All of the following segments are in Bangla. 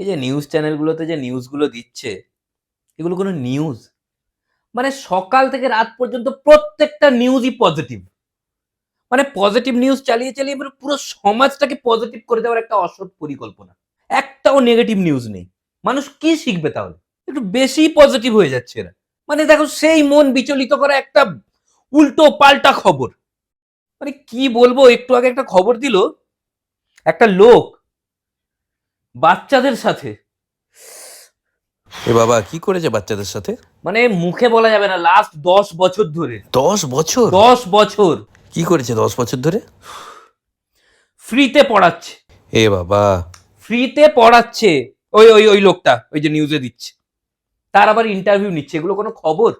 এই যে নিউজ চ্যানেলগুলোতে যে নিউজগুলো দিচ্ছে, এগুলো কোনো নিউজ মানে সকাল থেকে রাত পর্যন্ত প্রত্যেকটা নিউজই পজিটিভ মানে পজিটিভ নিউজ চালিয়ে চালিয়ে এবার পুরো সমাজটাকে পজিটিভ করে দেওয়ার একটা অসৎ পরিকল্পনা। একটাও নেগেটিভ নিউজ নেই। মানুষ কি শিখবে তাহলে? একটু বেশি পজিটিভ হয়ে যাচ্ছে এরা। মানে দেখো সেই মন বিচলিত করা একটা উল্টো পাল্টা খবর। মানে কি বলব, একটু আগে একটা খবর দিল, একটা লোক বাচ্চাদের সাথে। এ বাবা কি করেছে বাচ্চাদের সাথে? মানে মুখে বলা যাবে না লাস্ট দশ বছর ধরে। দশ বছর? দশ বছর। কি করেছে দশ বছর ধরে? ফ্রিতে পড়াচ্ছে। এ বাবা। ফ্রিতে পড়াচ্ছে। ওই ওই ওই লোকটা ওই যে নিউজে দিচ্ছে। তার আবার ইন্টারভিউ নিচ্ছে। এগুলো কোনো খবর?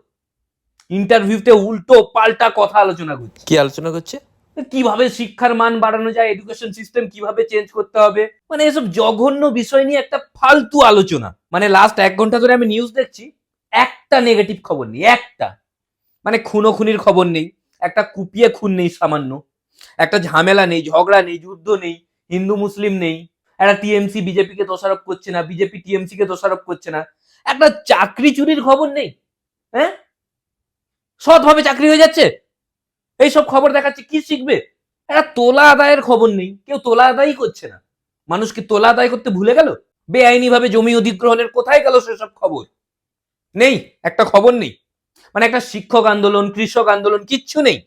ইন্টারভিউতে উল্টো পাল্টা কথা আলোচনা করছে। কি আলোচনা করছে? কীভাবে শিক্ষার মান বাড়ানো যায় এডুকেশন সিস্টেম কীভাবে চেঞ্জ করতে হবে? মানে এসব জঘন্য বিষয় নিয়ে একটা ফালতু আলোচনা। মানে লাস্ট এক ঘণ্টা ধরে আমি নিউজ দেখছি, একটা নেগেটিভ খবর নেই, একটা। মানে খুনো খুনির খবর নেই, একটা কুপিয়ে খুন নেই সামান্য। একটা ঝামেলা নেই, ঝগড়া নেই, যুদ্ধ নেই, হিন্দু মুসলিম নেই। একটা টিএমসি বিজেপি কে দোষারোপ করছে না বিজেপি টিএমসি কে দোষারোপ করছে না। একটা চাকরি চুরির খবর নেই হ্যাঁ? সৎভাবে চাকরি হয়ে যাচ্ছে? এইসব খবর দেখাচ্ছে কি শিখবে? একটা তোলা আদায়ের খবর নেই কেউ তোলা আদায়ই করছে না। মানুষ কি তোলা আদায় করতে ভুলে গেল? বেআইনি ভাবে জমি অধিগ্রহণের কোথায় গেল সেসব খবর? নেই একটা খবর নেই। মানে একটা শিক্ষক আন্দোলন কৃষক আন্দোলন কিচ্ছু নেই।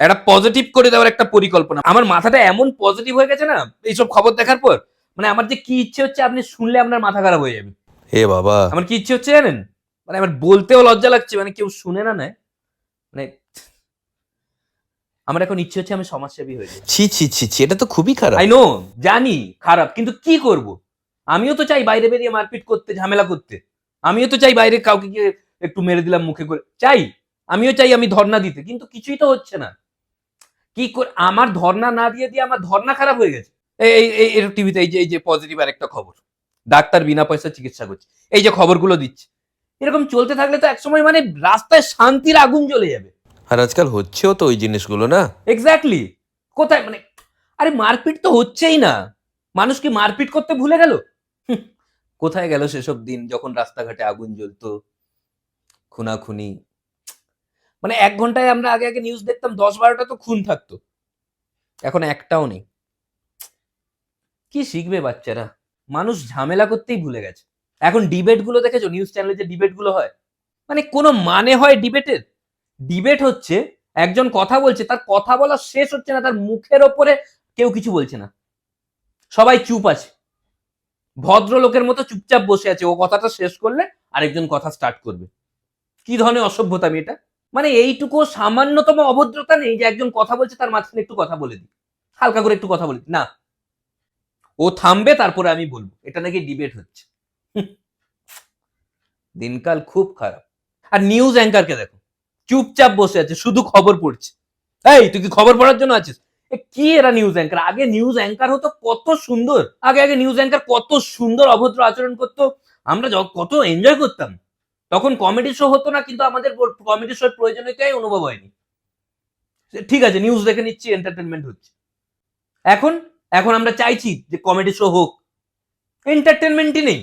একটা পজিটিভ করে দেওয়ার একটা পরিকল্পনা। আমার মাথাটা এমন পজিটিভ হয়ে গেছে না এইসব খবর দেখার পর মানে আমার যে কি ইচ্ছে হচ্ছে আপনি শুনলে আপনার মাথা খারাপ হয়ে যাবে। এ বাবা। আমার কি ইচ্ছে হচ্ছে জানেন? মানে আমার বলতেও লজ্জা লাগছে মানে কেউ শুনে না নেয়। মানে আমার এখন ইচ্ছে হচ্ছে আমি সমাজসেবী হয়ে যাই। ছি ছি ছি ছি এটা তো খুবই খারাপ। আই নো জানি খারাপ কিন্তু কি করব? আমিও তো চাই বাইরে বেরিয়ে মারপিট করতে ঝামেলা করতে। আমিও তো চাই বাইরে কাউকে গিয়ে একটু মেরে দিলাম মুখে করে। চাই আমিও চাই আমি ধর্ণা দিতে কিন্তু কিছুই তো হচ্ছে না। কি করে আমার ধর্ণা না দিয়ে দিয়ে আমার ধর্ণা খারাপ হয়ে গেছে। এই এই- এই এই টিভিতে এই যে এই যে পজিটিভ আর একটা খবর। ডাক্তার বিনা পয়সা চিকিৎসা করছে। এই যে খবরগুলো দিচ্ছে। এরকম চলতে থাকলে তো একসময় মানে রাস্তায় শান্তির আগুন জ্বলে যাবে। আর আজকাল হচ্ছেও তো ওই জিনিসগুলো, না? এক্স্যাক্টলি কোথায়? মানে আরে মারপিট তো হচ্ছেই না। মানুষ কি মারপিট করতে ভুলে গেল? কোথায় গেল সেসব দিন যখন রাস্তাঘাটে আগুন জ্বলতো? খুনাখুনি। মানে এক ঘন্টায় আমরা আগে আগে নিউজ দেখতাম, দশ বারোটা তো খুন থাকতো। এখন একটাও নেই। কি শিখবে বাচ্চারা? মানুষ ঝামেলা করতেই ভুলে গেছে। এখন ডিবেটগুলো দেখেছ? নিউজ চ্যানেলে যে ডিবেটগুলো হয় মানে কোনো মানে হয় ডিবেটের ডিবেট হচ্ছে, একজন কথা বলছে, তার কথা বলা শেষ হচ্ছে না, তার মুখের ওপরে কেউ কিছু বলছে না। সবাই চুপ আছে। ভদ্রলোকের মতো চুপচাপ বসে আছে, ও কথাটা শেষ করলে আরেকজন কথা স্টার্ট করবে। কি ধরনের অসভ্যতা আমি এটা? মানে এইটুকু সামান্যতম অভদ্রতা নেই যে একজন কথা বলছে, তার মাঝখানে একটু কথা বলে দিই। হালকা করে একটু কথা বলে না। ও থামবে, তারপরে আমি বলব। এটা নাকি ডিবেট হচ্ছে। দিনকাল খুব খারাপ। আর নিউজ অ্যাঙ্কারকে দেখো। চুপচাপ বসে আছে, শুধু খবর পড়ছে। এই, তুই কি খবর পড়ার জন্য আছিস? কি এরা নিউজ অ্যাঙ্কার আগে নিউজ অ্যাঙ্কার হতো কত সুন্দর। আগে আগে নিউজ অ্যাঙ্কার কত সুন্দর অভদ্র আচরণ করতো। আমরা কত এনজয় করতাম, তখন কমেডি শো হতো না, কিন্তু আমাদের কমেডি শোর প্রয়োজনীয়তাই অনুভব হয়নি। ঠিক আছে নিউজ দেখে নিচ্ছি এন্টারটেনমেন্ট হচ্ছে। এখন এখন আমরা চাইছি যে কমেডি শো হোক। এন্টারটেনমেন্টই নেই।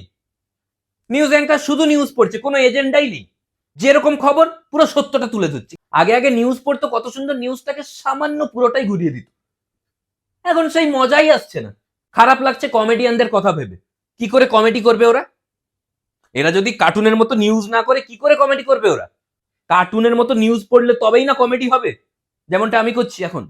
নিউজ অ্যাঙ্কার শুধু নিউজ পড়ছে, কোনো এজেন্ডাই নেই। যেরকম খবর, পুরো সত্যটা তুলে ধরছি। আগে আগে নিউজ পড়তো, কত সুন্দর নিউজটাকে সামান্য পুরোটাই ঘুরিয়ে দিত। এখন সেই মজাই আসছে না। খারাপ লাগছে কমেডিয়ানদের কথা ভেবে। কি করে কমেডি করবে ওরা? এরা যদি কার্টুনের মতো নিউজ না করে, কি করে কমেডি করবে ওরা? কার্টুনের মতো নিউজ পড়লে তবেই না কমেডি হবে? যেমনটা আমি করছি এখন।